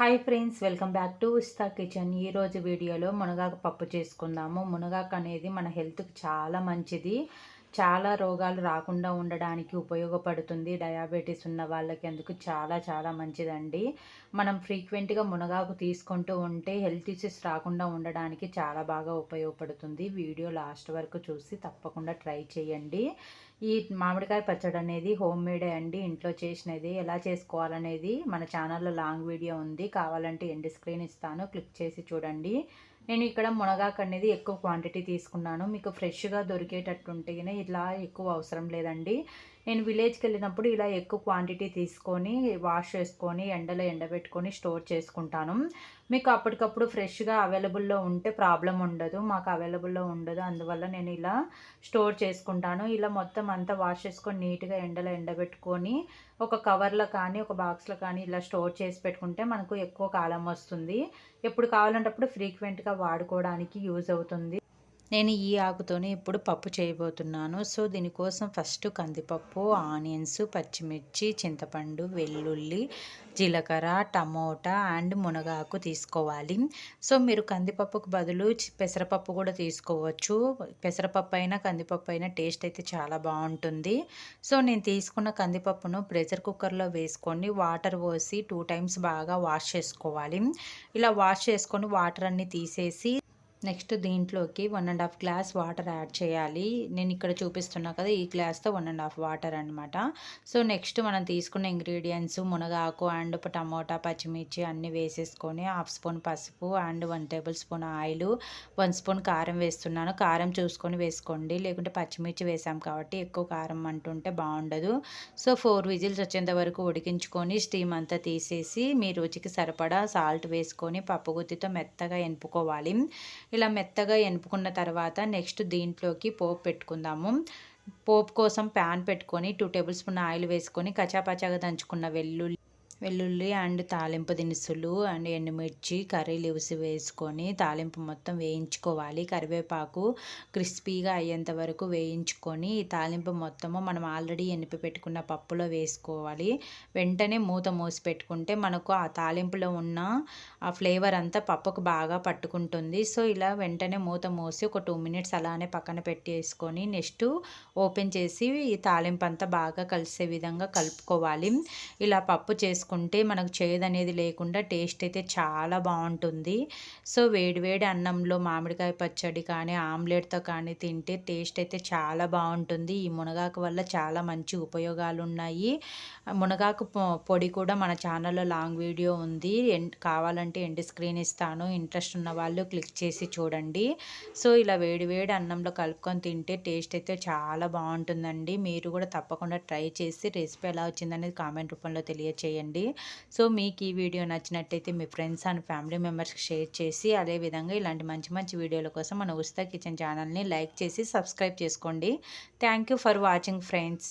Hi friends welcome back to Usta kitchen ఈరోజు వీడియోలో మునగాకు పప్పు చేసుకుందాము. మునగాకు అనేది మన హెల్త్కి చాలా మంచిది. చాలా రోగాలు రాకుండా ఉండడానికి ఉపయోగపడుతుంది. డయాబెటీస్ ఉన్న వాళ్ళకి అందుకు చాలా చాలా మంచిదండి. మనం ఫ్రీక్వెంట్గా మునగాకు తీసుకుంటూ ఉంటే హెల్త్ ఇష్యూస్ రాకుండా ఉండడానికి చాలా బాగా ఉపయోగపడుతుంది. వీడియో లాస్ట్ వరకు చూసి తప్పకుండా ట్రై చేయండి. ఈ మామిడికాయ పచ్చడి అనేది హోమ్ మేడే అండి. ఇంట్లో చేసినది ఎలా చేసుకోవాలనేది మన ఛానల్లో లాంగ్ వీడియో ఉంది. కావాలంటే ఎండ్ స్క్రీన్ ఇస్తాను. క్లిక్ చేసి చూడండి. నేను ఇక్కడ మునగాకు అనేది ఎక్కువ క్వాంటిటీ తీసుకున్నాను. మీకు ఫ్రెష్గా దొరికేటట్టుంటేనే ఇలా ఎక్కువ అవసరం లేదండి. నేను విలేజ్కి వెళ్ళినప్పుడు ఇలా ఎక్కువ క్వాంటిటీ తీసుకొని వాష్ చేసుకొని ఎండలో ఎండబెట్టుకొని స్టోర్ చేసుకుంటాను. మీకు అప్పటికప్పుడు ఫ్రెష్గా అవైలబుల్లో ఉంటే ప్రాబ్లం ఉండదు. మాకు అవైలబుల్లో ఉండదు. అందువల్ల నేను ఇలా స్టోర్ చేసుకుంటాను. ఇలా మొత్తం అంతా వాష్ చేసుకొని నీట్గా ఎండలో ఎండబెట్టుకొని ఒక కవర్లో కానీ ఒక బాక్స్లో కానీ ఇలా స్టోర్ చేసి పెట్టుకుంటే మనకు ఎక్కువ కాలం వస్తుంది. ఎప్పుడు కావాలంటప్పుడు ఫ్రీక్వెంట్గా వాడుకోవడానికి యూజ్ అవుతుంది. నేను ఈ ఆకుతోనే ఇప్పుడు పప్పు చేయబోతున్నాను. సో దీనికోసం ఫస్ట్ కందిపప్పు ఆనియన్స్ పచ్చిమిర్చి చింతపండు వెల్లుల్లి జీలకర్ర టమోటా అండ్ మునగాకు తీసుకోవాలి. సో మీరు కందిపప్పుకు బదులు పెసరపప్పు కూడా తీసుకోవచ్చు. పెసరపప్పు అయినా కందిపప్పు అయినా టేస్ట్ అయితే చాలా బాగుంటుంది. సో నేను తీసుకున్న కందిపప్పును ప్రెషర్ కుక్కర్లో వేసుకొని వాటర్ పోసి టూ టైమ్స్ బాగా వాష్ చేసుకోవాలి. ఇలా వాష్ చేసుకొని వాటర్ అన్నీ తీసేసి నెక్స్ట్ దీంట్లోకి one and half glass water add చేయాలి. నేను ఇక్కడ చూపిస్తున్నా కదా ఈ గ్లాస్తో వన్ అండ్ హాఫ్ వాటర్ అనమాట సో నెక్స్ట్ మనం తీసుకున్న ఇంగ్రీడియంట్స్ మునగాకు అండ్ టమోటా పచ్చిమిర్చి అన్నీ వేసేసుకొని హాఫ్ స్పూన్ పసుపు and one table spoon oil one spoon కారం వేస్తున్నాను. కారం చూసుకొని వేసుకోండి. లేకుంటే పచ్చిమిర్చి వేసాం కాబట్టి ఎక్కువ కారం అంటుంటే బాగుండదు. సో ఫోర్ విజిల్స్ వచ్చేంత వరకు ఉడికించుకొని స్టీమ్ అంతా తీసేసి మీ రుచికి సరిపడా సాల్ట్ వేసుకొని పప్పు గుత్తితో మెత్తగా ఎనుపుకోవాలి ఇలా మెత్తగా ఎనుపుకున్న తర్వాత నెక్స్ట్ దీంట్లోకి పోపు పెట్టుకుందాము. పోపు కోసం ప్యాన్ పెట్టుకొని టూ టేబుల్ స్పూన్ ఆయిల్ వేసుకొని కచాపచాగా దంచుకున్న వెల్లుల్లి వెల్లుల్లి అండ్ తాలింపు దినుసులు అండ్ ఎండుమిర్చి కర్రీ లివ్స్ వేసుకొని తాలింపు మొత్తం వేయించుకోవాలి. కరివేపాకు క్రిస్పీగా అయ్యేంత వరకు వేయించుకొని ఈ తాలింపు మొత్తము మనం ఆల్రెడీ ఎనిపి పెట్టుకున్న పప్పులో వేసుకోవాలి. వెంటనే మూత మూసి పెట్టుకుంటే మనకు ఆ తాలింపులో ఉన్న ఆ ఫ్లేవర్ అంతా పప్పుకు బాగా పట్టుకుంటుంది. సో ఇలా వెంటనే మూత మూసి ఒక టూ మినిట్స్ అలానే పక్కన పెట్టేసుకొని నెక్స్ట్ ఓపెన్ చేసి ఈ తాలింపు అంతా బాగా కలిసే విధంగా కలుపుకోవాలి. ఇలా పప్పు చేసుకు చేసుకుంటే మనకు చేదు అనేది లేకుండా టేస్ట్ అయితే చాలా బాగుంటుంది. సో వేడివేడి అన్నంలో మామిడికాయ పచ్చడి కానీ ఆమ్లెట్తో కానీ తింటే టేస్ట్ అయితే చాలా బాగుంటుంది. ఈ మునగాకు వల్ల చాలా మంచి ఉపయోగాలు ఉన్నాయి. మునగాకు పొడి కూడా మన ఛానల్లో లాంగ్ వీడియో ఉంది. కావాలంటే ఎండ్ స్క్రీన్ ఇస్తాను. ఇంట్రెస్ట్ ఉన్న వాళ్ళు క్లిక్ చేసి చూడండి. సో ఇలా వేడివేడి అన్నంలో కలుపుకొని తింటే టేస్ట్ అయితే చాలా బాగుంటుందండి. మీరు కూడా తప్పకుండా ట్రై చేసి రెసిపీ ఎలా వచ్చిందనేది కామెంట్ రూపంలో తెలియచేయండి. చేయండి సో మీకు ఈ వీడియో నచ్చినట్టయితే మీ ఫ్రెండ్స్ అండ్ ఫ్యామిలీ మెంబర్స్కి షేర్ చేసి అదేవిధంగా ఇలాంటి మంచి మంచి వీడియోల కోసం మన ఉస్తా కిచెన్ ఛానల్ని లైక్ చేసి సబ్స్క్రైబ్ చేసుకోండి. Thank for watching friends.